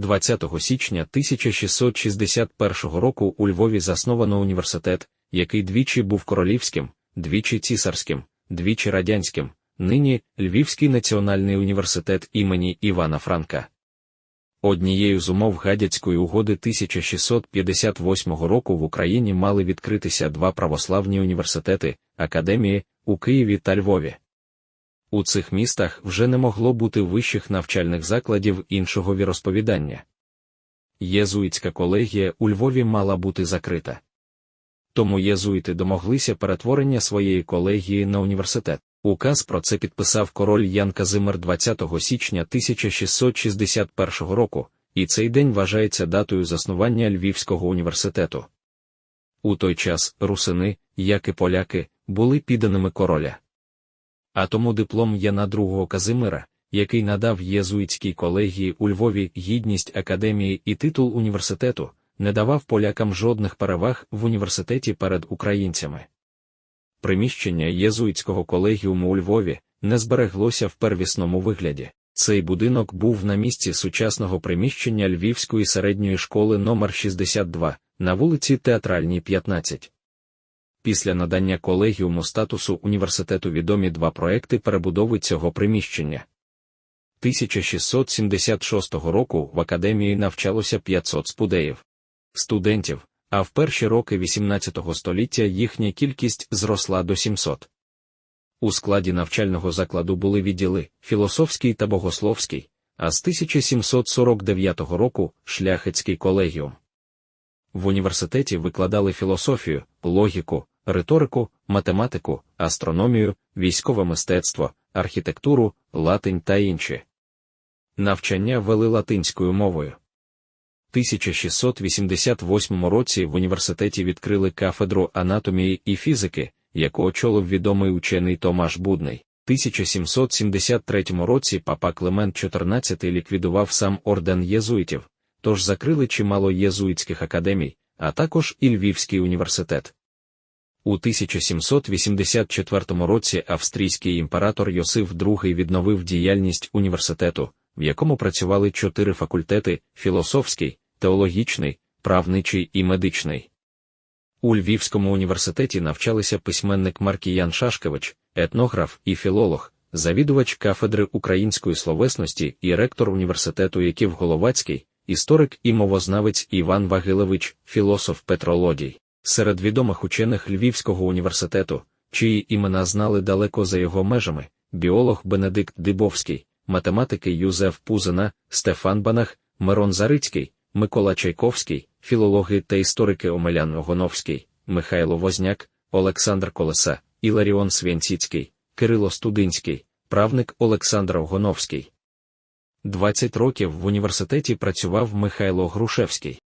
20 січня 1661 року у Львові засновано університет, який двічі був королівським, двічі цісарським, двічі радянським, нині Львівський національний університет імені Івана Франка. Однією з умов Гадяцької угоди 1658 року в Україні мали відкритися два православні університети академії у Києві та Львові. У цих містах вже не могло бути вищих навчальних закладів іншого віросповідання. Єзуїтська колегія у Львові мала бути закрита. Тому єзуїти домоглися перетворення своєї колегії на університет. Указ про це підписав король Ян Казимир 20 січня 1661 року, і цей день вважається датою заснування Львівського університету. У той час русини, як і поляки, були підданими короля. А тому диплом Яна II Казимира, який надав єзуїтській колегії у Львові гідність академії і титул університету, не давав полякам жодних переваг в університеті перед українцями. Приміщення єзуїтського колегіуму у Львові не збереглося в первісному вигляді. Цей будинок був на місці сучасного приміщення Львівської середньої школи номер 62 на вулиці Театральній 15. Після надання колегіуму статусу університету відомі два проекти перебудови цього приміщення. 1676 року в академії навчалося 500 спудеїв студентів, а в перші роки XVIII століття їхня кількість зросла до 700. У складі навчального закладу були відділи філософський та богословський, а з 1749 року шляхетський колегіум. В університеті викладали філософію, логіку, риторику, математику, астрономію, військове мистецтво, архітектуру, латинь та інші. Навчання вели латинською мовою. 1688 році в університеті відкрили кафедру анатомії і фізики, яку очолив відомий учений Томаш Будний. 1773 році папа Климент XIV ліквідував сам орден єзуїтів, тож закрили чимало єзуїтських академій, а також і Львівський університет. У 1784 році австрійський імператор Йосиф II відновив діяльність університету, в якому працювали чотири факультети філософський, теологічний, правничий і медичний. У Львівському університеті навчалися письменник Маркіян Шашкевич, етнограф і філолог, завідувач кафедри української словесності і ректор університету Яків Головацький, історик і мовознавець Іван Вагилевич, філософ Петро Лодій. Серед відомих учених Львівського університету, чиї імена знали далеко за його межами, біолог Бенедикт Дибовський, математики Юзеф Пузина, Стефан Банах, Мирон Зарицький, Микола Чайковський, філологи та історики Омелян Огоновський, Михайло Возняк, Олександр Колеса, Іларіон Свянціцький, Кирило Студинський, правник Олександр Огоновський. 20 років в університеті працював Михайло Грушевський.